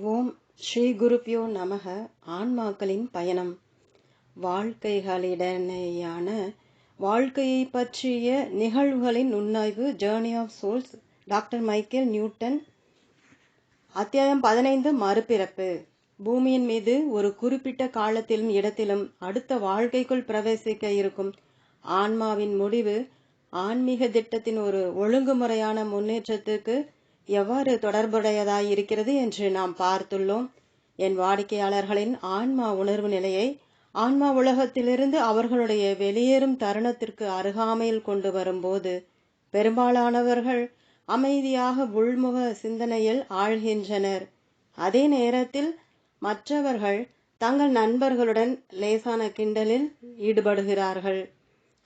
ஓம் ஸ்ரீ குருப்யோ நமக. ஆன்மாக்களின் பயணம். வாழ்க்கைகளிடனேயான வாழ்க்கையை பற்றிய நிகழ்வுகளின் நுண்ணாய்வு journey of souls doctor Michael Newton அத்தியாயம் பதினைந்து மறுபிறப்பு. பூமியின் மீது ஒரு குறிப்பிட்ட காலத்திலும் இடத்திலும் அடுத்த வாழ்க்கைக்குள் பிரவேசிக்க இருக்கும் ஆன்மாவின் முடிவு ஆன்மீக திட்டத்தின் ஒரு ஒழுங்குமுறையான முன்னேற்றத்துக்கு எவ்வாறு தொடர்புடையதாய் இருக்கிறது என்று நாம் பார்த்துள்ளோம். என் வாடிக்கையாளர்களின் ஆன்மா உணர்வு நிலையை ஆன்மா உலகத்திலிருந்து அவர்களுடைய வெளியேறும் தருணத்திற்கு அருகாமையில் கொண்டு வரும்போது பெரும்பாலானவர்கள் அமைதியாக உள்முக சிந்தனையில் ஆழ்கின்றனர். அதே நேரத்தில் மற்றவர்கள் தங்கள் நண்பர்களுடன் லேசான கிண்டலில் ஈடுபடுகிறார்கள்.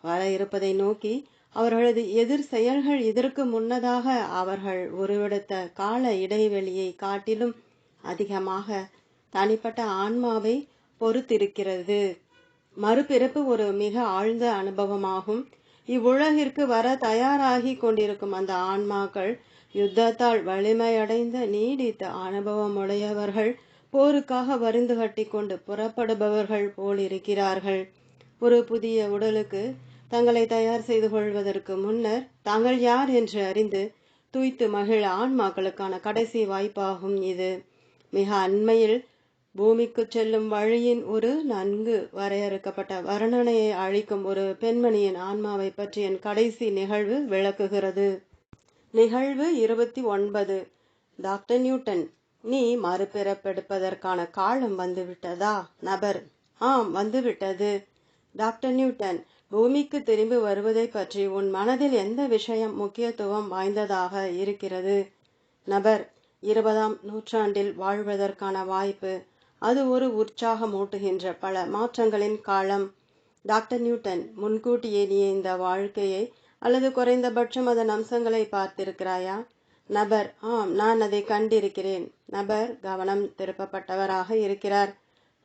வர இருப்பதை நோக்கி அவர்களது எதிர் செயல்கள் இதற்கு முன்னதாக அவர்கள் உருவெடுத்த கால இடைவெளியை காட்டிலும் அதிகமாக தனிப்பட்ட ஆன்மாவை பொறுத்திருக்கிறது. மறுபிறப்பு ஒரு மிக ஆழ்ந்த அனுபவமாகும். இவ்வுலகிற்கு வர தயாராகி கொண்டிருக்கும் அந்த ஆன்மாக்கள் யுத்தத்தால் வலிமையடைந்த நீடித்த அனுபவமுடையவர்கள் போருக்காக வருந்து கட்டி கொண்டு புறப்படுபவர்கள் போல் இருக்கிறார்கள் ஒரு புதிய உடலுக்கு தங்களை தயார் செய்து கொள்வதற்கு முன்னர் தாங்கள் யார் என்று அறிந்து துய்த்து மகிழ ஆன்மாக்களுக்கான கடைசி வாய்ப்பாகும் இது. மிக அண்மையில் பூமிக்கு செல்லும் வழியின் ஒரு நன்கு வரையறுக்கப்பட்ட வர்ணனையை அழிக்கும் ஒரு பெண்மணியின் ஆன்மாவை பற்றி என் கடைசி நிகழ்வு விளக்குகிறது. நிகழ்வு இருபத்தி ஒன்பது. டாக்டர் நியூட்டன் நீ மறுபிறப்பெடுப்பதற்கான காலம் வந்துவிட்டதா? நபர் ஆம் வந்துவிட்டது. டாக்டர் நியூட்டன் பூமிக்கு திரும்பி வருவதை பற்றி உன் மனதில் எந்த விஷயம் முக்கியத்துவம் வாய்ந்ததாக இருக்கிறது? நபர் இருபதாம் நூற்றாண்டில் வாழ்வதற்கான வாய்ப்பு அது ஒரு உற்சாகமூட்டுகின்ற பல மாற்றங்களின் காலம். டாக்டர் நியூட்டன் முன்கூட்டியே நீ இந்த வாழ்க்கையை அல்லது குறைந்தபட்சம் அதன் அம்சங்களை பார்த்திருக்கிறாயா? நபர் ஆம் நான் அதை கண்டிருக்கிறேன். நபர் கவனம் திருப்பப்பட்டவராக இருக்கிறார்.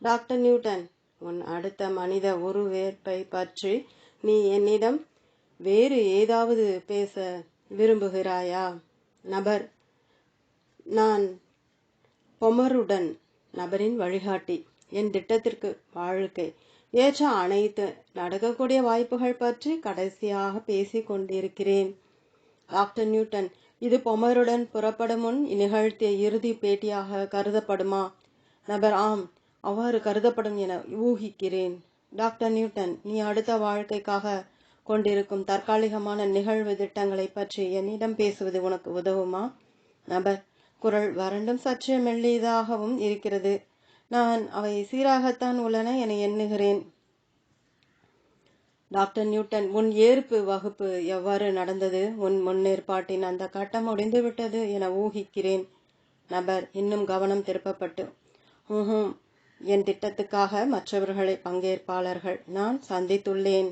டாக்டர் நியூட்டன் உன் அடுத்த மனித உருவேற்பை பற்றி நீ என்னிடம் வேறு ஏதாவது பேச விரும்புகிறாயா? நபர் நான் பொமருடன் நபரின் வழிகாட்டி. என் திட்டத்திற்கு வாழ்க்கை. ஏற்ற அனைத்து நடக்கக்கூடிய வாய்ப்புகள் பற்றி கடைசியாக பேசிக் கொண்டிருக்கிறேன். டாக்டர் நியூட்டன் இது பொமருடன் புறப்படும் முன் நிகழ்த்திய இறுதி பேட்டியாக கருதப்படுமா? நபர் ஆம். அவ்வாறு கருதப்படும் என ஊகிக்கிறேன். டாக்டர் நியூட்டன் நீ அடுத்த வாழ்க்கைக்காக கொண்டிருக்கும் தற்காலிகமான நிகழ்வு திட்டங்களை பற்றி என்னிடம் பேசுவது உனக்கு உதவுமா? நபர் குரல் வறண்டும் சற்று மெல்லியதாகவும் இருக்கிறது. நான் அவை சீராகத்தான் உள்ளன என எண்ணுகிறேன். டாக்டர் நியூட்டன் உன் ஏற்பு வகுப்பு எவ்வாறு நடந்தது? உன் முன்னேற்பாட்டின் அந்த கட்டம் முடிந்துவிட்டது என ஊகிக்கிறேன். நபர் இன்னும் கவனம் திருப்பப்பட்டு ம் என் திட்டத்துக்காக மற்றவர்களை பங்கேற்பாளர்கள் நான் சந்தித்துள்ளேன்.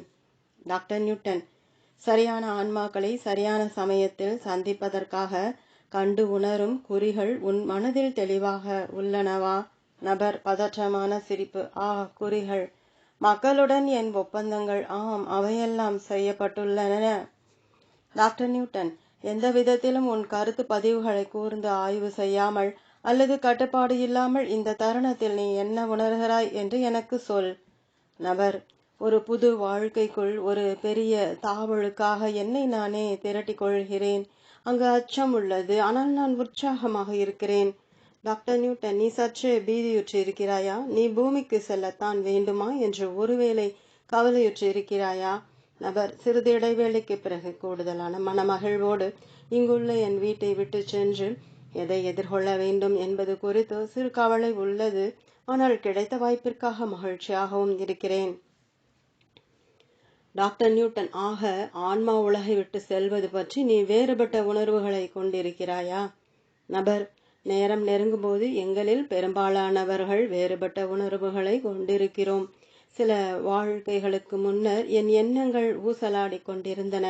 டாக்டர் நியூட்டன் சரியான ஆன்மாக்களை சரியான சமயத்தில் சந்திப்பதற்காக கண்டு உணரும் குறிகள் உன் மனதில் தெளிவாக உள்ளனவா? நபர் பதற்றமான சிரிப்பு. ஆ குறிகள். மக்களுடன் என் ஒப்பந்தங்கள் ஆம் அவையெல்லாம் செய்யப்பட்டுள்ளன. டாக்டர் நியூட்டன் எந்த விதத்திலும் உன் கருத்து பதிவுகளை கூர்ந்து ஆய்வு செய்யாமல் அல்லது கட்டுப்பாடு இல்லாமல் இந்த தருணத்தில் நீ என்ன உணர்கிறாய் என்று எனக்கு சொல். நபர் ஒரு புது வாழ்க்கைக்குள் ஒரு பெரிய தாவலுக்காக என்னை நானே திரட்டிக் கொள்கிறேன். அங்கு அச்சம் உள்ளது. ஆனால் நான் உற்சாகமாக இருக்கிறேன். டாக்டர் நியூட்டன் நீ சற்றே பீதியுற்று இருக்கிறாயா நீ பூமிக்கு செல்லத்தான் வேண்டுமா என்று ஒருவேளை கவலையுற்று இருக்கிறாயா நபர் சிறிது இடைவேளைக்கு பிறகு கூடுதலான மனமகிழ்வோடு இங்குள்ள என் வீட்டை விட்டு சென்று எதை எதிர்கொள்ள வேண்டும் என்பது குறித்து சிறு கவலை உள்ளது. ஆனால் கிடைத்த வாய்ப்பிற்காக மகிழ்ச்சியாகவும் இருக்கிறேன். டாக்டர் நியூட்டன் ஆக ஆன்மா உலகை விட்டு செல்வது பற்றி நீ வேறுபட்ட உணர்வுகளை கொண்டிருக்கிறாயா? நபர் நேரம் நெருங்கும் போது எங்களில் பெரும்பாலானவர்கள் வேறுபட்ட உணர்வுகளை கொண்டிருக்கிறோம். சில வாழ்க்கைகளுக்கு முன்னர் என் எண்ணங்கள் ஊசலாடி கொண்டிருந்தன.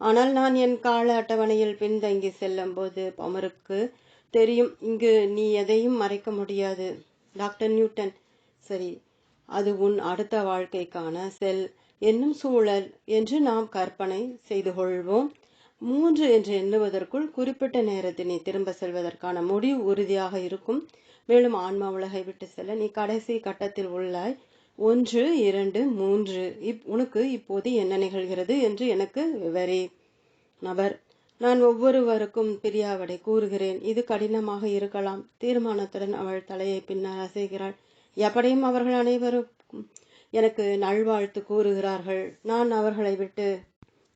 ஆனால் நான் என் கால அட்டவணையில் பின்தங்கி செல்லும் போது பமருக்கு தெரியும் இங்கு நீ எதையும் மறைக்க முடியாது. டாக்டர் நியூட்டன் சரி அது உன் அடுத்த வாழ்க்கைக்கான செல் என்னும் சூழல் என்று நாம் கற்பனை செய்து கொள்வோம். மூன்று என்று எண்ணுவதற்குள் குறிப்பிட்ட நேரத்தில் நீ திரும்ப செல்வதற்கான முடிவு உறுதியாக இருக்கும். மேலும் ஆன்மா உலகை விட்டு செல்ல நீ கடைசி கட்டத்தில் உள்ளாய். ஒன்று இரண்டு மூன்று. இப் உனக்கு இப்போது என்ன நிகழ்கிறது என்று எனக்கு விவரி. நபர் நான் ஒவ்வொருவருக்கும் பிரியாவடை கூறுகிறேன். இது கடினமாக இருக்கலாம். தீர்மானத்துடன் அவள் தலையை பின்னர் அசைகிறாள். எப்படியும் அவர்கள் அனைவரும் எனக்கு நல்வாழ்த்து கூறுகிறார்கள். நான் அவர்களை விட்டு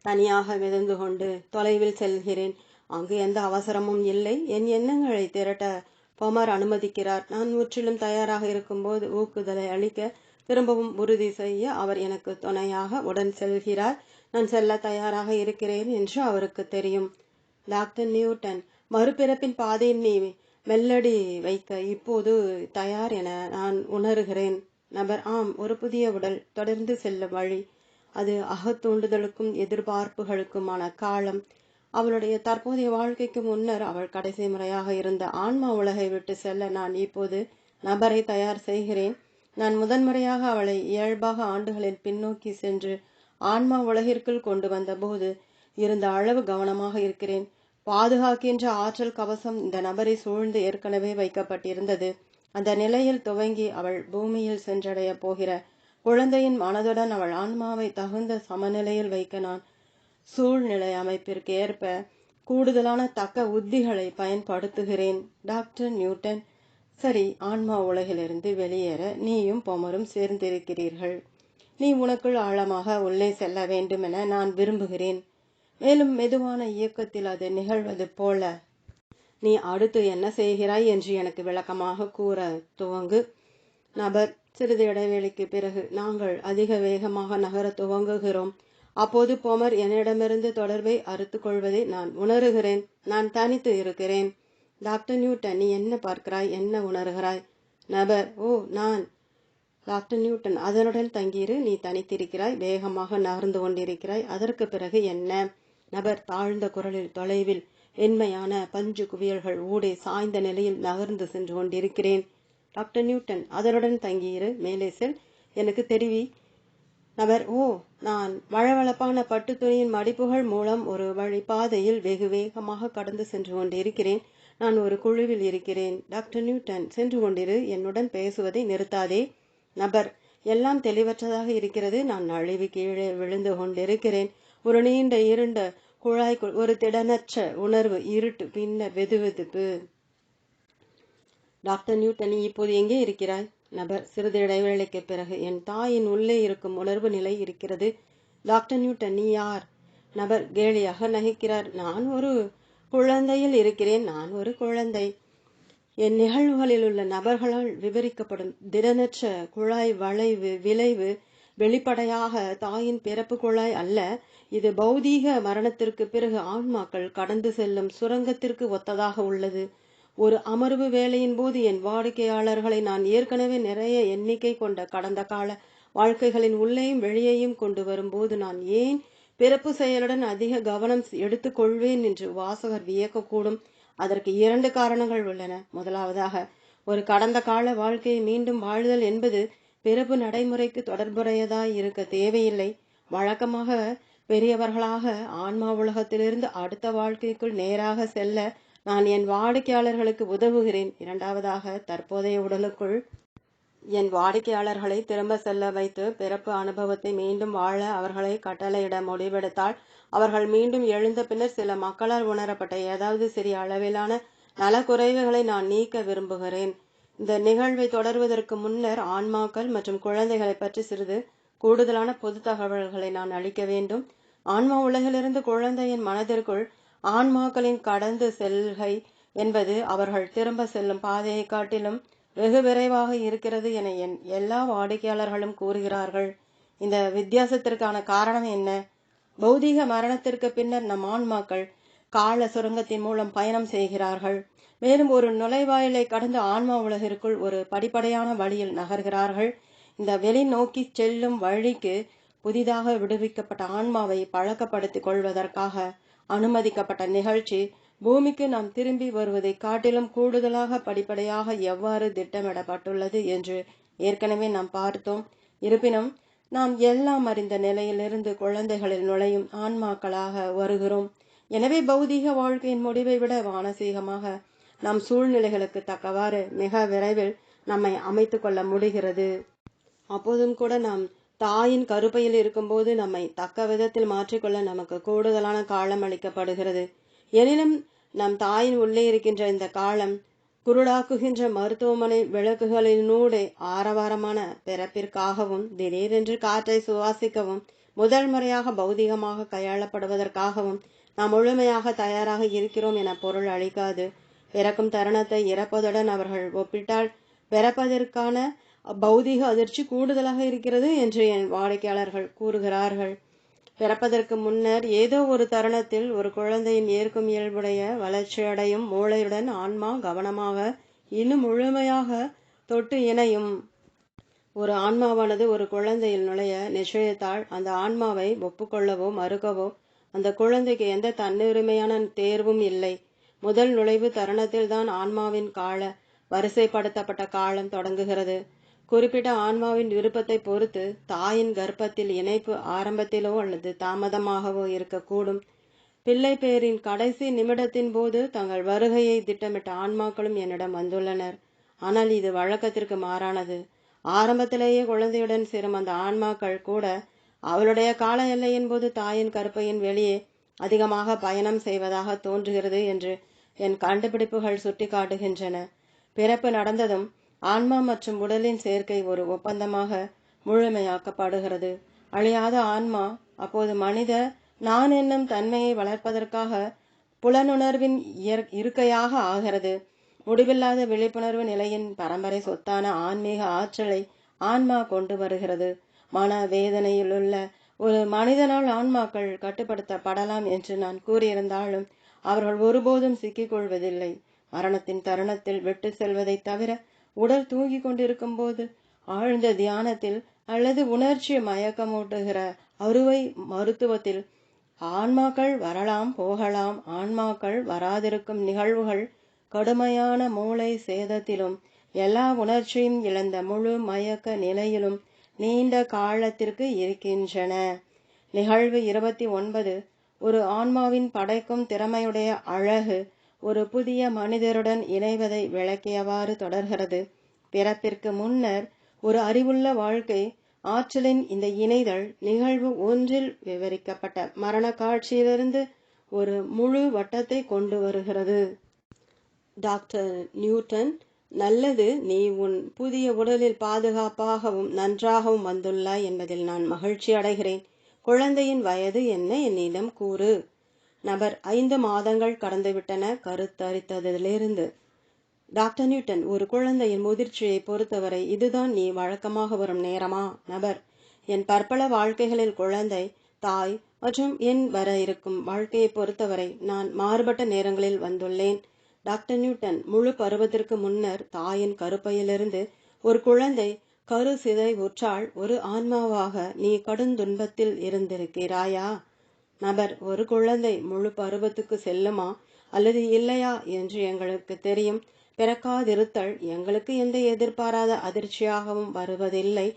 தனியாக மிதந்து கொண்டு தொலைவில் செல்கிறேன். அங்கு எந்த அவசரமும் இல்லை. என் எண்ணங்களை திரட்ட பொமர் அனுமதிக்கிறார். நான் முற்றிலும் தயாராக இருக்கும்போது ஊக்குதலை அளிக்க திரும்பவும் உறுதி செய்ய அவர் எனக்கு துணையாக உடன் செல்கிறார். நான் செல்ல தயாராக இருக்கிறேன் என்று அவருக்கு தெரியும். டாக்டர் நியூட்டன் மறுபிறப்பின் பாதையில் நீ மெல்லடி வைக்க இப்போது தயார் என நான் உணர்கிறேன். நபர் ஆம் ஒரு புதிய உடல் தொடர்ந்து செல்லும் வழி. அது அகத்தூண்டுதலுக்கும் எதிர்பார்ப்புகளுக்குமான காலம். அவளுடைய தற்போதைய வாழ்க்கைக்கு முன்னர் அவள் கடைசி முறையாக இருந்த ஆன்மா உலகை விட்டு செல்ல நான் இப்போது நபரை தயார் செய்கிறேன். நான் முதன்முறையாக அவளை இயல்பாக ஆண்டுகளில் பின்னோக்கி சென்று ஆன்மா உலகிற்குள் கொண்டு வந்தபோது இருந்த அளவு கவனமாக இருக்கிறேன். பாதுகாக்கின்ற ஆற்றல் கவசம் இந்த நபரை சூழ்ந்து ஏற்கனவே வைக்கப்பட்டிருந்தது. அந்த நிலையில் துவங்கி அவள் பூமியில் சென்றடைய போகிற குழந்தையின் மனதுடன் அவள் ஆன்மாவை தகுந்த சமநிலையில் வைக்க நான் சூழ்நிலை அமைப்பிற்கு ஏற்ப கூடுதலான தக்க உத்திகளை பயன்படுத்துகிறேன். டாக்டர் நியூட்டன் சரி ஆன்மா உலகிலிருந்து வெளியேற நீயும் பொமரும் சேர்ந்திருக்கிறீர்கள். நீ உனக்குள் ஆழமாக உள்ளே செல்ல வேண்டுமென நான் விரும்புகிறேன். மேலும் மெதுவான இயக்கத்தில் அது நிகழ்வது போல. நீ அடுத்து என்ன செய்கிறாய் என்று எனக்கு விளக்கமாக கூற துவங்கு. நபர் சிறிது இடைவேளைக்கு பிறகு நாங்கள் அதிக வேகமாக நகர துவங்குகிறோம். அப்போது பொமர் என்னிடமிருந்து தொடர்பை அறுத்து கொள்வதை நான் உணர்கிறேன். நான் தனித்து இருக்கிறேன். டாக்டர் நியூட்டன் நீ என்ன பார்க்கிறாய்? என்ன உணர்கிறாய்? நபர் ஓ நான். டாக்டர் நியூட்டன் அதனுடன் தங்கியிரு நீ தனித்திருக்கிறாய் வேகமாக நகர்ந்து கொண்டிருக்கிறாய் அதற்கு பிறகு என்ன? நபர் தாழ்ந்த குரலில் தொலைவில் என்மையான பஞ்சு குவியல்கள் ஊடே சாய்ந்த நிலையில் நகர்ந்து சென்று கொண்டிருக்கிறேன். டாக்டர் நியூட்டன் அதனுடன் தங்கியிரு மேலே செல். எனக்கு தெரிவி. நபர் ஓ நான். வளவளப்பான பட்டு துணியின் மடிப்புகள் மூலம் ஒரு வழி பாதையில் வெகு வேகமாக கடந்து சென்று கொண்டிருக்கிறேன். நான் ஒரு குழுவில் இருக்கிறேன். டாக்டர் நியூட்டன் சென்று கொண்டிரு. என்னுடன் பேசுவதை நிறுத்தாதே. நபர் எல்லாம் தெளிவற்றதாக இருக்கிறது. நான் அழிவு கீழே விழுந்து கொண்டிருக்கிறேன். ஒரு நீண்ட இருண்ட குழாய்க்குள் ஒரு திடனற்ற உணர்வு இருட்டு பின்னர் வெதுவெதுப்பு டாக்டர் நியூட்டன் நீ இப்போது எங்கே இருக்கிறாய்? நபர் சிறிது இடைவேளைக்கு பிறகு என் தாயின் உள்ளே இருக்கும் உணர்வு நிலை இருக்கிறது. டாக்டர் நியூட்டன் நீ யார்? நபர் கேலியாக நகைக்கிறார். நான் ஒரு குழந்தையில் இருக்கிறேன் நான் ஒரு குழந்தை. என் நிகழ்வுகளில் உள்ள நபர்களால் விவரிக்கப்படும் திடனற்ற குழாய் வளைவு விளைவு வெளிப்படையாக தாயின் பிறப்பு குழாய் அல்ல. இது பௌதீக மரணத்திற்கு பிறகு ஆன்மாக்கள் கடந்து செல்லும் சுரங்கத்திற்கு ஒத்ததாக உள்ளது. ஒரு அமர்வு வேலையின் போது என் வாடிக்கையாளர்களை நான் ஏற்கனவே நிறைய எண்ணிக்கை கொண்ட கடந்த கால வாழ்க்கைகளின் உள்ளேயும் வெளியேயும் கொண்டு வரும்போது நான் ஏன் பிறப்பு செயலுடன் அதிக கவனம் எடுத்துக்கொள்வேன் என்று வாசகர் வியக்கக்கூடும். அதற்கு இரண்டு காரணங்கள் உள்ளன. முதலாவதாக ஒரு கடந்த கால வாழ்க்கையை மீண்டும் வாழ்தல் என்பது பிறப்பு நடைமுறைக்கு தொடர்புடையதாய் இருக்க தேவையில்லை. வழக்கமாக பெரியவர்களாக ஆன்மா உலகத்திலிருந்து அடுத்த வாழ்க்கைக்குள் நேராக செல்ல நான் என் வாடிக்கையாளர்களுக்கு உதவுகிறேன். இரண்டாவதாக தற்போதைய உடலுக்குள் என் வாடிக்கையாளர்களை திரும்ப செல்ல வைத்து பிறப்பு அனுபவத்தை மீண்டும் வாழ அவர்களை கட்டளையிட முடிவெடுத்தால் அவர்கள் மீண்டும் எழுந்த பின்னர் சில மக்களால் உணரப்பட்ட ஏதாவது சிறிய அளவிலான நலக்குறைவுகளை நான் நீக்க விரும்புகிறேன். இந்த நிகழ்வை தொடர்வதற்கு முன்னர் ஆன்மாக்கள் மற்றும் குழந்தைகளை பற்றி சிறிது கூடுதலான பொது தகவல்களை நான் அளிக்க வேண்டும். ஆன்மா உலகிலிருந்து குழந்தையின் மனதிற்குள் ஆன்மாக்களின் கடந்து செல்கை என்பது அவர்கள் திரும்ப செல்லும் பாதையை காட்டிலும் வெகு விரைவாக இருக்கிறது என என் எல்லா வாடிக்கையாளர்களும் கூறுகிறார்கள். இந்த வித்தியாசத்திற்கான காரணம் என்ன? பௌதீக மரணத்திற்கு பின்னர் நம் ஆன்மாக்கள் கால சுரங்கத்தின் மூலம் பயணம் செய்கிறார்கள். மேலும் ஒரு நுழைவாயிலை கடந்து ஆன்மா உலகிற்குள் ஒரு படிப்படையான வழியில் நகர்கிறார்கள். இந்த வெளி நோக்கி செல்லும் வழிக்கு புதிதாக விடுவிக்கப்பட்ட ஆன்மாவை பழக்கப்படுத்திக் கொள்வதற்காக அனுமதிக்கப்பட்ட நிகழ்ச்சி பூமிக்கு நாம் திரும்பி வருவதை காட்டிலும் கூடுதலாக படிப்படியாக எவ்வாறு திட்டமிடப்பட்டுள்ளது என்று ஏற்கனவே நாம் பார்த்தோம். இருப்பினும் நாம் எல்லாம் அறிந்த நிலையிலிருந்து குழந்தைகளில் நுழையும் ஆன்மாக்களாக வருகிறோம். எனவே பௌதீக வாழ்க்கையின் முடிவை விட மானசீகமாக நம் சூழ்நிலைகளுக்கு தக்கவாறு மிக விரைவில் நம்மை அமைத்து கொள்ள முடிகிறது. அப்போதும் கூட நாம் தாயின் கருப்பையில் இருக்கும்போது நம்மை தக்க விதத்தில் மாற்றிக்கொள்ள நமக்கு கூடுதலான காலம் அளிக்கப்படுகிறது. எனினும் நம் தாயின் உள்ளே இருக்கின்ற இந்த காலம் குருடாக்குகின்ற மருத்துவமனை விளக்குகளினூடே ஆரவாரமான பிறப்பிற்காகவும் திடீரென்று காற்றை சுவாசிக்கவும் முதல் முறையாக பௌதிகமாக கையாளப்படுவதற்காகவும் நாம் முழுமையாக தயாராக இருக்கிறோம் என பொருள் அளிக்காது. பிறக்கும் தருணத்தை இறப்பதுடன் அவர்கள் ஒப்பிட்டால் பிறப்பதற்கான பௌதிக அதிர்ச்சி கூடுதலாக இருக்கிறது என்று என் வாடிக்கையாளர்கள் கூறுகிறார்கள். பிறப்பதற்கு முன்னர் ஏதோ ஒரு தருணத்தில் ஒரு குழந்தையின் ஏற்கும் இயல்புடைய வளர்ச்சியடையும் மூளையுடன் ஆன்மா கவனமாக இன்னும் முழுமையாக தொட்டு இணையும். ஒரு ஆன்மாவானது ஒரு குழந்தையில் நுழைய நிச்சயத்தால் அந்த ஆன்மாவை ஒப்புக்கொள்ளவோ மறுக்கவோ அந்த குழந்தைக்கு எந்த தன்னுரிமையான தேர்வும் இல்லை. முதல் நுழைவு தருணத்தில் தான் ஆன்மாவின் கால வரிசைப்படுத்தப்பட்ட காலம் தொடங்குகிறது. குறிப்பிட்ட ஆன்மாவின் விருப்பத்தை பொறுத்து தாயின் கர்ப்பத்தில் இணைப்பு ஆரம்பத்திலோ அல்லது தாமதமாகவோ இருக்கக்கூடும். பிள்ளை பேரின் கடைசி நிமிடத்தின் போது தங்கள் வருகையை திட்டமிட்ட ஆன்மாக்களும் என்னிடம் வந்துள்ளனர். ஆனால் இது வழக்கத்திற்கு மாறானது. ஆரம்பத்திலேயே குழந்தையுடன் சேரும் அந்த ஆன்மாக்கள் கூட அவளுடைய கால எல்லையின் போது தாயின் கருப்பையின் வெளியே அதிகமாக பயணம் செய்வதாக தோன்றுகிறது என்று என் கண்டுபிடிப்புகள் சுட்டிக்காட்டுகின்றன. பிறப்பு நடந்ததும் ஆன்மா மற்றும் உடலின் சேர்க்கை ஒரு ஒப்பந்தமாக முழுமையாக்கப்படுகிறது. அழியாத ஆன்மா அப்போது மனித நான் என்னும் தன்மையை வளர்ப்பதற்காக புலனுணர்வின் இருக்கையாக ஆகிறது. முடிவில்லாத விழிப்புணர்வு நிலையின் பரம்பரை சொத்தான ஆன்மீக ஆற்றலை ஆன்மா கொண்டு வருகிறது. மன வேதனையில் உள்ள ஒரு மனிதனால் ஆன்மாக்கள் கட்டுப்படுத்தப்படலாம் என்று நான் கூறியிருந்தாலும் அவர்கள் ஒருபோதும் சிக்கிக்கொள்வதில்லை மரணத்தின் தருணத்தில் விட்டு செல்வதை தவிர உடல் தூங்கி கொண்டிருக்கும் போது ஆழ்ந்த தியானத்தில் அல்லது உணர்ச்சி மயக்கமூட்டுகிற அறுவை மருத்துவத்தில் ஆன்மாக்கள் வரலாம் போகலாம். ஆன்மாக்கள் வராதிருக்கும் நிகழ்வுகள் கடுமையான மூளை சேதத்திலும் எல்லா உணர்ச்சியும் இழந்த முழு மயக்க நிலையிலும் நீண்ட காலத்திற்கு இருக்கின்றன. நிகழ்வு இருபத்தி ஒன்பது. ஒரு ஆன்மாவின் படைக்கும் திறமையுடைய அழகு ஒரு புதிய மனிதருடன் இணைவதை விளக்கியவாறு தொடர்கிறது. பிறப்பிற்கு முன்னர் ஒரு அறிவுள்ள வாழ்க்கை ஆற்றலின் இந்த இணைதல் நிகழ்வு ஒன்றில் விவரிக்கப்பட்ட மரண காட்சியிலிருந்து ஒரு முழு வட்டத்தை கொண்டு வருகிறது. டாக்டர் நியூட்டன் நல்லது நீ உன் புதிய உடலில் பாதுகாப்பாகவும் நன்றாகவும் வந்துள்ளாய் என்பதில் நான் மகிழ்ச்சி அடைகிறேன். குழந்தையின் வயது என்ன என்னிடம் கூறு. நபர் ஐந்து மாதங்கள் கடந்துவிட்டன கருத்தரித்ததிலிருந்து. டாக்டர் நியூட்டன் ஒரு குழந்தையின் முதிர்ச்சியை பொறுத்தவரை இதுதான் நீ வழக்கமாக வரும் நேரமா? நபர் என் பற்பல வாழ்க்கைகளில் குழந்தை தாய் மற்றும் என் வர இருக்கும் வாழ்க்கையை பொறுத்தவரை நான் மாறுபட்ட நேரங்களில் வந்துள்ளேன். டாக்டர் நியூட்டன் முழு பருவத்திற்கு முன்னர் தாயின் கருப்பையிலிருந்து ஒரு குழந்தை கரு சிதை உற்றால் ஒரு ஆன்மாவாக நீ கடுந்துன்பத்தில் இருந்திருக்கிறாயா? நபர் ஒரு குழந்தை முழு பருவத்துக்கு செல்லுமா? அல்லது இல்லையா என்று எங்களுக்கு தெரியும். பிறக்காதிருத்தல் எங்களுக்கு எந்த எதிர்பாராத அதிர்ச்சியாகவும் வருவதில்லை.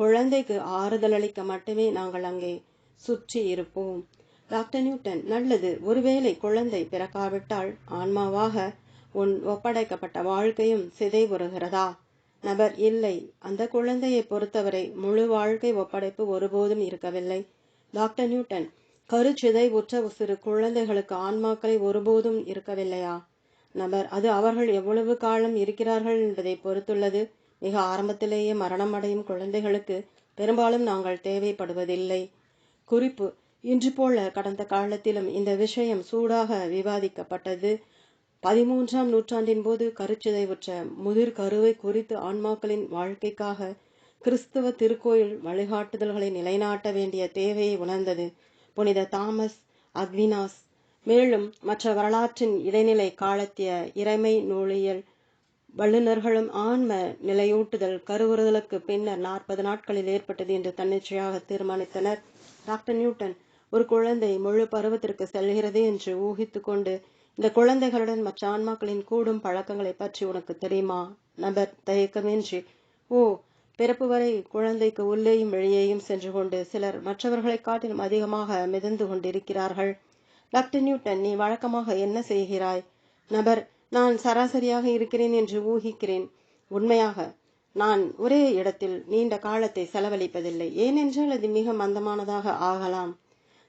குழந்தைக்கு ஆறுதல் அளிக்க மட்டுமே நாங்கள் அங்கே சுற்றி இருப்போம். டாக்டர் நியூட்டன் நல்லது. ஒருவேளை குழந்தை பிறக்காவிட்டால் ஆன்மாவாக உன் ஒப்படைக்கப்பட்ட வாழ்க்கையும் சிதைவுறுகிறதா? நபர் இல்லை. அந்த குழந்தையை பொறுத்தவரை முழு வாழ்க்கை ஒப்படைப்பு ஒருபோதும் இருக்கவில்லை. டாக்டர் நியூட்டன் கருச்சிதை உற்ற சிறு குழந்தைகளுக்கு ஆன்மாக்களை ஒருபோதும் இருக்கவில்லையா? நபர் அது அவர்கள் எவ்வளவு காலம் இருக்கிறார்கள் என்பதை பொறுத்துள்ளது. மிக ஆரம்பத்திலேயே மரணம் அடையும் குழந்தைகளுக்கு பெரும்பாலும் நாங்கள் தேவைப்படுவதில்லை. குறிப்பு இன்று போல கடந்த காலத்திலும் இந்த விஷயம் சூடாக விவாதிக்கப்பட்டது. பதிமூன்றாம் நூற்றாண்டின் போது கருச்சிதைவுற்ற முதிர் கருவை குறித்து ஆன்மாக்களின் வாழ்க்கைக்காக கிறிஸ்துவ திருக்கோயில் வழிகாட்டுதல்களை நிலைநாட்ட வேண்டிய தேவையை உணர்ந்தது. புனித தாமஸ் அக்வினாஸ் மேலும் மற்ற வரலாற்றின் இடைநிலை காலத்திய இறைமை நூலியல் வல்லுநர்களும் ஆன்ம நிலையூட்டுதல் கருவுறுதலுக்கு பின்னர் நாற்பது நாட்களில் ஏற்பட்டது என்று தன்னிச்சையாக தீர்மானித்தனர். டாக்டர் நியூட்டன் ஒரு குழந்தை முழு பருவத்திற்கு செல்கிறது என்று ஊகித்து கொண்டு இந்த குழந்தைகளுடன் மற்ற ஆன்மாக்களின் கூடும் பழக்கங்களை பற்றி உனக்கு தெரியுமா? நபர் தயக்கமின்றி ஓ பிறப்பு வரை குழந்தைக்கு உள்ளேயும் வெளியேயும் சென்று கொண்டு சிலர் மற்றவர்களை காட்டிலும் அதிகமாக மிதந்து கொண்டிருக்கிறார்கள். டாக்டர் நியூட்டன் நீ வழக்கமாக என்ன செய்கிறாய்? நபர் நான் சராசரியாக இருக்கிறேன் என்று ஊகிக்கிறேன். உண்மையாக நான் ஒரே இடத்தில் நீண்ட காலத்தை செலவழிப்பதில்லை. ஏனென்றால் அது மிக மந்தமானதாக ஆகலாம்.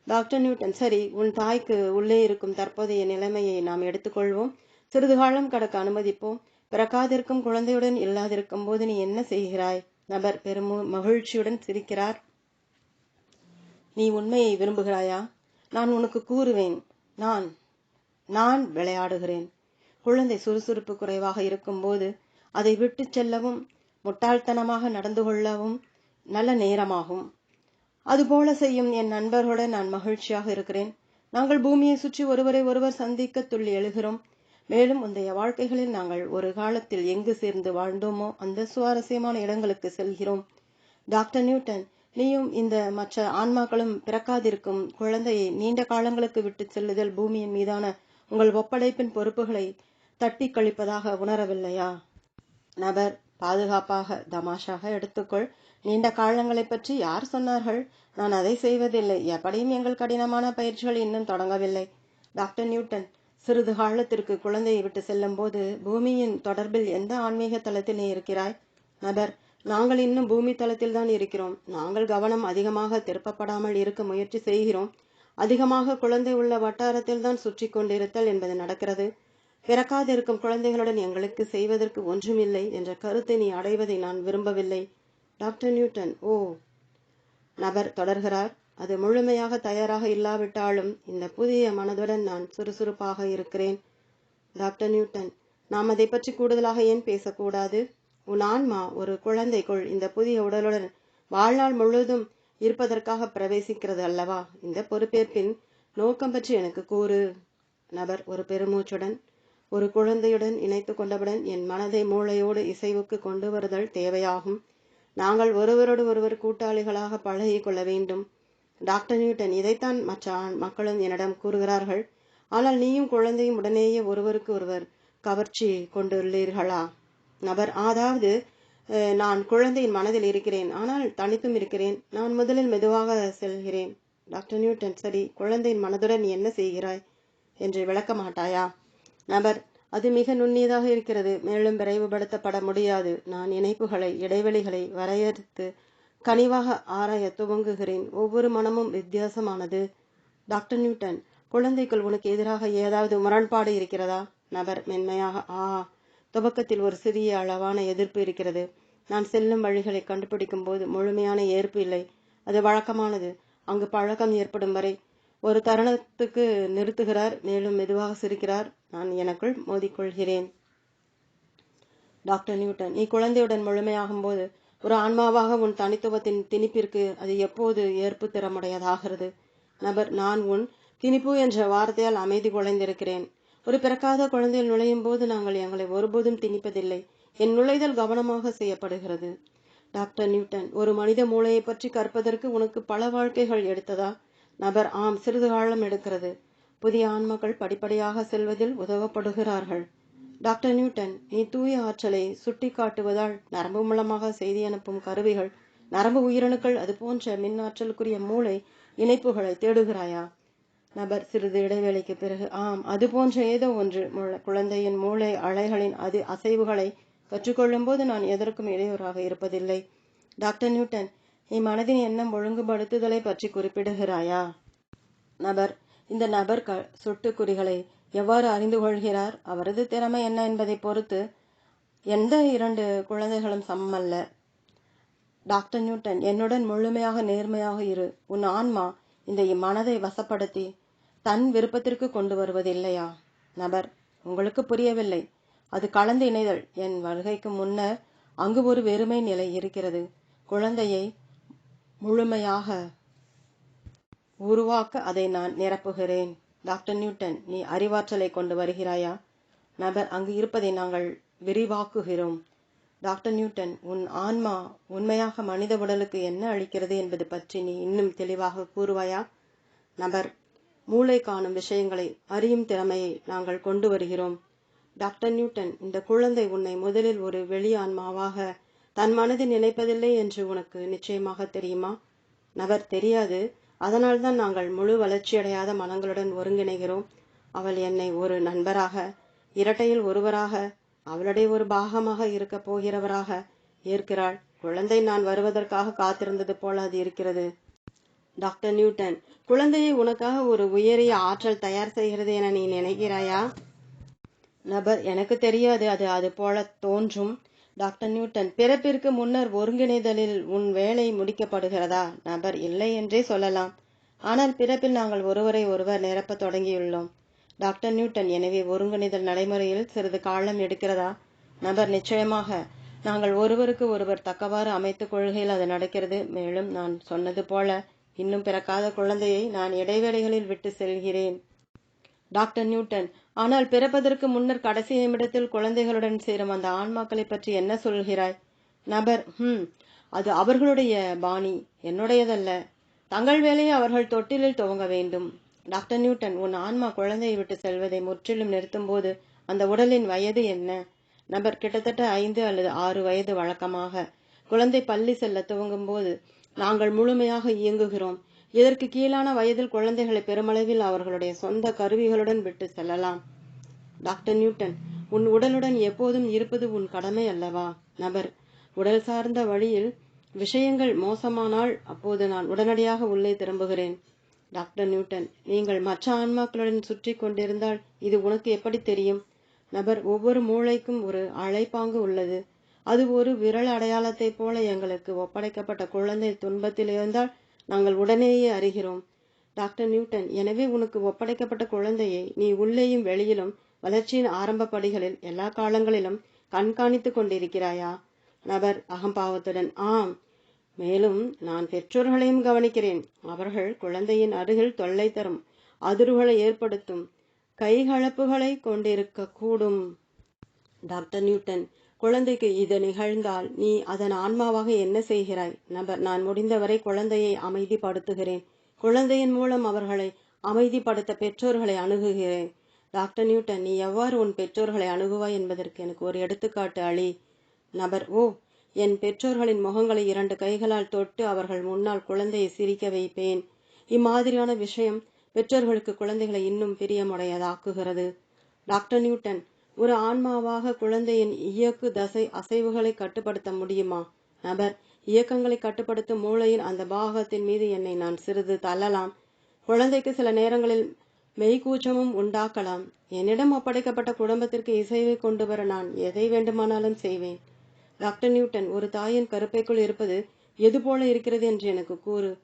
டாக்டர் நியூட்டன் சரி உன் தாய்க்கு உள்ளே இருக்கும் தற்போதைய நிலைமையை நாம் எடுத்துக்கொள்வோம். சிறிது காலம் கடக்க அனுமதிப்போம். பிறக்காதிருக்கும் குழந்தையுடன் இல்லாதிருக்கும் போது நீ என்ன செய்கிறாய்? நபர் பெரும் மகிழ்ச்சியுடன் சிரிக்கிறார். நீ உண்மையை விரும்புகிறாயா? நான் உனக்கு கூறுவேன். நான் நான் விளையாடுகிறேன். குழந்தை சுறுசுறுப்பு குறைவாக இருக்கும்போது அதை விட்டு செல்லவும் முட்டாள்தனமாக நடந்து கொள்ளவும் நல்ல நேரமாகும். அதுபோல செய்யும் என் நண்பர்களுடன் நான் மகிழ்ச்சியாக இருக்கிறேன். நாங்கள் பூமியை சுற்றி ஒருவரை ஒருவர் சந்திக்க துள்ளி எழுகிறோம். மேலும் முந்தைய வாழ்க்கைகளில் நாங்கள் ஒரு காலத்தில் எங்கு சேர்ந்து வாழ்ந்தோமோ அந்த சுவாரஸ்யமான இடங்களுக்கு செல்கிறோம். டாக்டர் நியூட்டன் நீயும் இந்த மற்ற ஆன்மாக்களும் பிறக்காதிருக்கும் குழந்தையை நீண்ட காலங்களுக்கு விட்டு செல்லுதல் பூமியின் மீதான உங்கள் ஒப்படைப்பின் பொறுப்புகளை தட்டி கழிப்பதாக உணரவில்லையா? நபர் பாதுகாப்பாக தமாஷாக எடுத்துக்கொள். நீண்ட காலங்களை பற்றி யார் சொன்னார்கள்? நான் அதை செய்வதில்லை. எப்படியும் எங்கள் கடினமான பயிற்சிகள் இன்னும் தொடங்கவில்லை. டாக்டர் நியூட்டன் சிறிது காலத்திற்கு குழந்தையை விட்டு செல்லும் போது பூமியின் தொடர்பில் எந்த ஆன்மீக தளத்தில் நீ இருக்கிறாய்? நபர் நாங்கள் இன்னும் பூமி தளத்தில் தான் இருக்கிறோம். நாங்கள் கவனம் அதிகமாக திருப்பப்படாமல் இருக்க முயற்சி செய்கிறோம். அதிகமாக குழந்தை உள்ள வட்டாரத்தில் தான் சுற்றி கொண்டிருத்தல் என்பது நடக்கிறது. பிறக்காதிருக்கும் குழந்தைகளுடன் எங்களுக்கு செய்வதற்கு ஒன்றுமில்லை என்ற கருத்தை நீ அடைவதை நான் விரும்பவில்லை. டாக்டர் நியூட்டன் ஓ. நபர் தொடர்கிறார். அது முழுமையாக தயாராக இல்லாவிட்டாலும் இந்த புதிய மனதுடன் நான் சுறுசுறுப்பாக இருக்கிறேன். டாக்டர் நியூட்டன் நாம் அதை பற்றி கூடுதலாக ஏன் பேசக்கூடாது? உன் ஆன்மா ஒரு குழந்தைக்குள் இந்த புதிய உடலுடன் வாழ்நாள் முழுவதும் இருப்பதற்காக பிரவேசிக்கிறது அல்லவா? இந்த பொறுப்பேற்பின் நோக்கம் பற்றி எனக்கு கூறு. நபர் ஒரு பெருமூச்சுடன் ஒரு குழந்தையுடன் இணைத்து கொண்டவுடன் என் மனதை மூளையோடு இசைவுக்கு கொண்டு வருதல் தேவையாகும். நாங்கள் ஒருவரோடு ஒருவர் கூட்டாளிகளாக பழகி கொள்ள வேண்டும். டாக்டர் நியூட்டன் இதைத்தான் மற்ற மக்களும் என்னிடம் கூறுகிறார்கள். ஆனால் நீயும் குழந்தையும் உடனேயே ஒருவருக்கு ஒருவர் கவர்ச்சி கொண்டுள்ளீர்களா? நபர் அதாவது நான் குழந்தையின் மனதில் இருக்கிறேன். ஆனால் தனித்தும் இருக்கிறேன். நான் முதலில் மெதுவாக செல்கிறேன். டாக்டர் நியூட்டன் சரி. குழந்தையின் மனதுடன் நீ என்ன செய்கிறாய்? என்று விளக்க மாட்டாயா? நபர் அது மிக நுண்ணியதாக இருக்கிறது. மேலும் விரைவுபடுத்தப்பட முடியாது. நான் இணைப்புகளை இடைவெளிகளை வரையறுத்து கனிவாக ஆராய துவங்குகிறேன். ஒவ்வொரு மனமும் வித்தியாசமானது. டாக்டர் நியூட்டன் குழந்தைக்குள் உனக்கு எதிராக ஏதாவது முரண்பாடு இருக்கிறதா? நபர் மென்மையாக ஆ துவக்கத்தில் ஒரு சிறிய அளவான எதிர்ப்பு இருக்கிறது. நான் செல்லும் வழிகளை கண்டுபிடிக்கும் போது முழுமையான ஏற்பு இல்லை. அது வழக்கமானது. அங்கு பழக்கம் ஏற்படும் வரை ஒரு தருணத்துக்கு நிறுத்துகிறார் மேலும் மெதுவாக சிரிக்கிறார். நான் எனக்குள் மோதிக்கொள்கிறேன். டாக்டர் நியூட்டன் நீ குழந்தையுடன் முழுமையாகும் போது ஒரு ஆன்மாவாக உன் தனித்துவத்தின் திணிப்பிற்கு அது எப்போது ஏற்பு திறமுடையதாகிறது? நபர் நான் உன் திணிப்பு என்ற வார்த்தையால் அமைதி குலைந்திருக்கிறேன். ஒரு பிறக்காத குழந்தையில் நுழையும் போது நாங்கள் எங்களை ஒருபோதும் திணிப்பதில்லை. என் நுழைதல் கவனமாக செய்யப்படுகிறது. டாக்டர் நியூட்டன் ஒரு மனித மூளையை பற்றி கற்பதற்கு உனக்கு பல வாழ்க்கைகள் எடுத்ததா? நபர் ஆம் சிறிது காலம் எடுக்கிறது. புதிய ஆன்மக்கள் படிப்படியாக செல்வதில் உதவப்படுகிறார்கள். டாக்டர் நியூட்டன் நீ தூய ஆற்றலை சுட்டி காட்டுவதால் நரம்பு மூலமாக செய்தி அனுப்பும் கருவிகள் நரம்பு உயிரணுக்கள் அது போன்ற மின் ஆற்றலுக்குரிய மூளை இணைப்புகளை தேடுகிறாயா? நபர் சிறிது இடைவேளைக்கு பிறகு ஆம் அது போன்ற ஏதோ ஒன்று. குழந்தையின் மூளை அலைகளின் அது அசைவுகளை கற்றுக்கொள்ளும் போது நான் எதற்கும் இடையூறாக இருப்பதில்லை. டாக்டர் நியூட்டன் நீ மனதின் எண்ணம் ஒழுங்குபடுத்துதலை பற்றி குறிப்பிடுகிறாயா? நபர் இந்த நபர் க சுட்டுக்குறிகளை எவ்வாறு அறிந்து கொள்கிறார்? அவரது திறமை என்ன என்பதை பொறுத்து எந்த இரண்டு குழந்தைகளும் சமமல்ல. டாக்டர் நியூட்டன் என்னுடன் முழுமையாக நேர்மையாக இரு. உன் ஆன்மா இந்த மனதை வசப்படுத்தி தன் விருப்பத்திற்கு கொண்டு வருவதில்லையா? நபர் உங்களுக்கு புரியவில்லை. அது கலந்து இணைதல். என் வருகைக்கு முன்னர் அங்கு ஒரு வெறுமை நிலை இருக்கிறது. குழந்தையை முழுமையாக உருவாக்க அதை நான் நிரப்புகிறேன். டாக்டர் நியூட்டன் நீ அறிவாற்றலை கொண்டு வருகிறாயா? நபர் அங்கு இருப்பதை நாங்கள் விரிவாக்குகிறோம். டாக்டர் நியூட்டன் உன் ஆன்மா உண்மையாக மனித உடலுக்கு என்ன அளிக்கிறது என்பது பற்றி நீ இன்னும் தெளிவாக கூறுவாயா? நபர் மூளை காணும் விஷயங்களை அறியும் திறமையை நாங்கள் கொண்டு வருகிறோம். டாக்டர் நியூட்டன் இந்த குழந்தை உன்னை முதலில் ஒரு வெளி ஆன்மாவாக தன் மனதில் நினைப்பதில்லை என்று உனக்கு நிச்சயமாக தெரியுமா? நபர் தெரியாது. அதனால்தான் நாங்கள் முழு வளர்ச்சியடையாத மனங்களுடன் ஒருங்கிணைகிறோம். அவள் என்னை ஒரு நண்பராக இரட்டையில் ஒருவராக அவளுடைய ஒரு பாகமாக இருக்கப் போகிறவராக ஏற்கிறாள். குழந்தை நான் வருவதற்காக காத்திருந்தது போல அது இருக்கிறது. டாக்டர் நியூட்டன் குழந்தையை உனக்காக ஒரு உயரிய ஆற்றல் தயார் செய்கிறது என நீ நினைக்கிறாயா? நபர் எனக்கு தெரியாது அது அது போல தோன்றும். டாக்டர் நியூட்டன் பிறப்பிற்கு முன்னர் ஒருங்கிணைதலில் உன் வேலை முடிக்கப்படுகிறதா? நபர் இல்லை என்றே சொல்லலாம். ஆனால் பிறப்பில் நாங்கள் ஒருவரை ஒருவர் நிரப்பத் தொடங்கியுள்ளோம். டாக்டர் நியூட்டன் எனவே ஒருங்கிணைதல் நடைமுறையில் சிறிது காலம் எடுக்கிறதா? நபர் நிச்சயமாக. நாங்கள் ஒருவருக்கு ஒருவர் தக்கவாறு அமைத்துக் கொள்கையில் அது நடக்கிறது. மேலும் நான் சொன்னது போல இன்னும் பிறக்காத குழந்தையை நான் இடைவேளைகளில் விட்டு செல்கிறேன். டாக்டர் நியூட்டன் ஆனால் பிறப்பதற்கு முன்னர் கடைசி நிமிடத்தில் குழந்தைகளுடன் சேரும் அந்த ஆன்மாக்களை பற்றி என்ன சொல்கிறாய்? நபர் ஹம் அது அவர்களுடைய பாணி என்னுடையதல்ல. தங்கள் வேலையை அவர்கள் தொட்டிலில் துவங்க வேண்டும். டாக்டர் நியூட்டன் உன் ஆன்மா குழந்தையை விட்டு செல்வதை முற்றிலும் நிறுத்தும்போது அந்த உடலின் வயது என்ன? நபர் கிட்டத்தட்ட ஐந்து அல்லது ஆறு வயது வழக்கமாக குழந்தை பள்ளி செல்ல துவங்கும் போது நாங்கள் முழுமையாக இயங்குகிறோம். இதற்கு கீழான வயதில் குழந்தைகளை பெருமளவில் அவர்களுடைய சொந்த கருவிகளுடன் விட்டு செல்லலாம். டாக்டர் நியூட்டன் உன் உடலுடன் எப்போதும் இருப்பது உன் கடமை அல்லவா? நபர் உடல் சார்ந்த வழியில் விஷயங்கள் மோசமானால் அப்போது நான் உடனடியாக உள்ளே திரும்புகிறேன். டாக்டர் நியூட்டன் நீங்கள் மற்ற ஆன்மாக்களுடன் சுற்றி கொண்டிருந்தால் இது உனக்கு எப்படி தெரியும்? நபர் ஒவ்வொரு மூளைக்கும் ஒரு அழைப்பாங்கு உள்ளது. அது ஒரு விரல் அடையாளத்தைப் போல எங்களுக்கு ஒப்படைக்கப்பட்ட குழந்தை துன்பத்தில் இருந்தால் நாங்கள் உடனேயே அறிகிறோம். டாக்டர் நியூட்டன் எனவே உனக்கு ஒப்படைக்கப்பட்ட குழந்தையை நீ உள்ளேயும் வெளியிலும் வளர்ச்சியின் ஆரம்ப படிகளில் எல்லா காலங்களிலும் கண்காணித்துக் கொண்டிருக்கிறாயா? நபர் அகம்பாவத்துடன் ஆம். மேலும் நான் பெற்றோர்களையும் கவனிக்கிறேன். அவர்கள் குழந்தையின் அருகில் தொல்லை தரும் அதிர்வுகளை ஏற்படுத்தும் கைகலப்புகளை கொண்டிருக்க கூடும் டாக்டர் நியூட்டன் குழந்தைக்கு இது நிகழ்ந்தால் நீ அதன் ஆன்மாவாக என்ன செய்கிறாய்? நபர் நான் முடிந்தவரை குழந்தையை அமைதிப்படுத்துகிறேன். குழந்தையின் மூலம் அவர்களை அமைதிப்படுத்த பெற்றோர்களை அணுகுகிறேன். டாக்டர் நியூட்டன் நீ எவ்வாறு உன் பெற்றோர்களை அணுகுவாய் என்பதற்கு எனக்கு ஒரு எடுத்துக்காட்டு அளி நபர் ஓ என் பெற்றோர்களின் முகங்களை இரண்டு கைகளால் தொட்டு அவர்கள் முன்னால் குழந்தையை சிரிக்க வைப்பேன். இம்மாதிரியான விஷயம் பெற்றோர்களுக்கு குழந்தைகளை இன்னும் பிரியமுடையதாக்குகிறது. டாக்டர் நியூட்டன் ஒரு ஆன்மாவாக குழந்தையின் இயக்கு தசை அசைவுகளை கட்டுப்படுத்த முடியுமா? நபர் இயக்கங்களை கட்டுப்படுத்தும் மூளையின் அந்த பாகத்தின் மீது என்னை நான் சிறிது தள்ளலாம். குழந்தைக்கு சில நேரங்களில் மெய்கூச்சமும் உண்டாக்கலாம். என்னிடம் ஒப்படைக்கப்பட்ட குடும்பத்திற்கு இசைவை கொண்டு வர நான் எதை வேண்டுமானாலும் செய்வேன். டாக்டர் நியூட்டன் ஒரு தாயின் கருப்பைக்குள் இருப்பது எது போல இருக்கிறது என்று எனக்கு கூறு.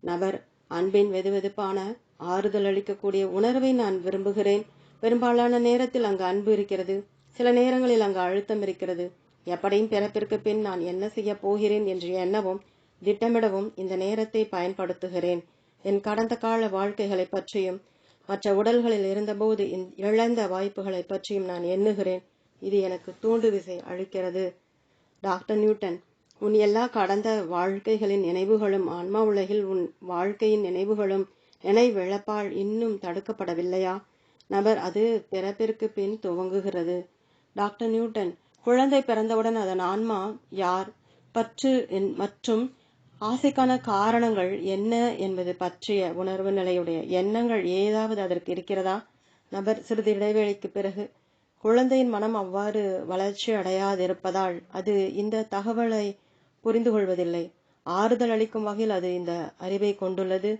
நபர் அன்பின் வெதுவெதுப்பான ஆறுதல் அளிக்கக்கூடிய உணர்வை நான் விரும்புகிறேன். பெரும்பாலான நேரத்தில் அங்கு அன்பு இருக்கிறது. சில நேரங்களில் அங்கு அழுத்தம் இருக்கிறது. எப்படியும் பிறப்பிற்கு பின் நான் என்ன செய்ய போகிறேன் என்று எண்ணவும் திட்டமிடவும் இந்த நேரத்தை பயன்படுத்துகிறேன். என் கடந்த கால வாழ்க்கைகளை பற்றியும் மற்ற உடல்களில் இருந்தபோது இழந்த வாய்ப்புகளை பற்றியும் நான் எண்ணுகிறேன். இது எனக்கு தூண்டு விசை அளிக்கிறது. டாக்டர் நியூட்டன் உன் எல்லா கடந்த வாழ்க்கைகளின் நினைவுகளும் ஆன்மா உலகில் உன் வாழ்க்கையின் நினைவுகளும் நினைவிழப்பால் இன்னும் தடுக்கப்படவில்லையா? நபர் அது பிறப்பிற்கு பின் துவங்குகிறது. டாக்டர் நியூட்டன் குழந்தை பிறந்தவுடன் அதன் ஆன்மா யார்? பற்று மற்றும் ஆசைக்கான காரணங்கள் என்ன என்பது பற்றிய உணர்வு நிலையுடைய எண்ணங்கள் ஏதாவது அதற்கு இருக்கிறதா? நபர் சிறிது இடைவேளைக்கு பிறகு குழந்தையின் மனம் அவ்வாறு வளர்ச்சி அடையாதிருப்பதால் அது இந்த தகவலை புரிந்து கொள்வதில்லை. ஆறுதல் அளிக்கும் வகையில் அது இந்த அறிவை கொண்டுள்ளது.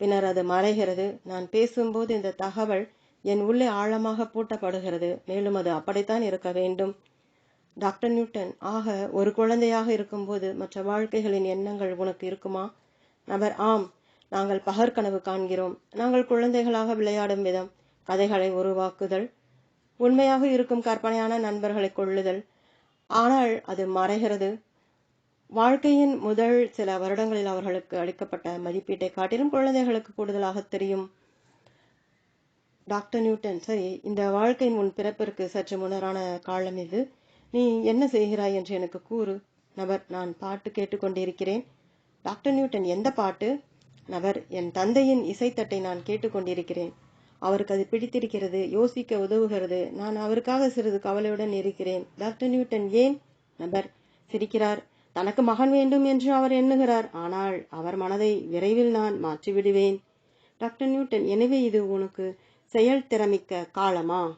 பின்னர் அது மறைகிறது. நான் பேசும்போது இந்த தகவல் என் உள்ளே ஆழமாக பூட்டப்படுகிறது. மேலும் அது அப்படித்தான் இருக்க வேண்டும். டாக்டர் நியூட்டன் ஆக ஒரு குழந்தையாக இருக்கும்போது மற்ற வாழ்க்கைகளின் எண்ணங்கள் உனக்கு இருக்குமா? நபர் ஆம் நாங்கள் பகற்கனவு காண்கிறோம். நாங்கள் குழந்தைகளாக விளையாடும் விதம் கதைகளை உருவாக்குதல் உண்மையாக இருக்கும் கற்பனையான நண்பர்களை கொள்ளுதல். ஆனால் அது மறைகிறது. வாழ்க்கையின் முதல் சில வருடங்களில் அவர்களுக்கு அளிக்கப்பட்ட மதிப்பீட்டை காட்டிலும் குழந்தைகளுக்கு கூடுதலாக தெரியும். டாக்டர் நியூட்டன் சரி இந்த வாழ்க்கையின் முன் பிறப்பிற்கு சற்று முன்னரான காலம் இது. நீ என்ன செய்கிறாய் என்று எனக்கு கூறு. நபர் நான் பாட்டு கேட்டுக்கொண்டிருக்கிறேன். டாக்டர் நியூட்டன் எந்த பாட்டு? நபர் என் தந்தையின் இசைத்தட்டை நான் கேட்டுக்கொண்டிருக்கிறேன். அவருக்கு அது பிடித்திருக்கிறது யோசிக்க உதவுகிறது. நான் அவருக்காக சிறிது கவலையுடன் இருக்கிறேன். டாக்டர் நியூட்டன் ஏன்? நபர் சிரிக்கிறார். தனக்கு மகன் வேண்டும் என்று அவர் எண்ணுகிறார். ஆனால் அவர் மனதை விரைவில் நான் மாற்றிவிடுவேன். டாக்டர் நியூட்டன் எனவே இது உனக்கு செயல் திறமிக்க காலமா?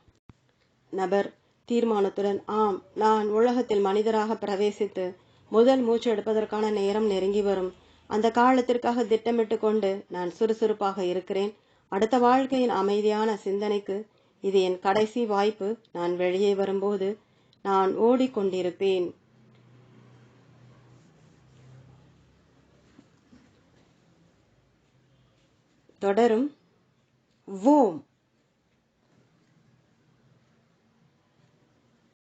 நபர் தீர்மானத்துடன் ஆம் நான் உலகத்தில் மனிதராக பிரவேசித்து முதல் மூச்சு எடுப்பதற்கான நேரம் நெருங்கி வரும். அந்த காலத்திற்காக திட்டமிட்டு கொண்டு நான் சுறுசுறுப்பாக இருக்கிறேன். அடுத்த வாழ்க்கையின் அமைதியான சிந்தனைக்கு இது என் கடைசி வாய்ப்பு. நான் வெளியே வரும்போது நான் ஓடிக்கொண்டிருப்பேன். தொடரும். ஓம்.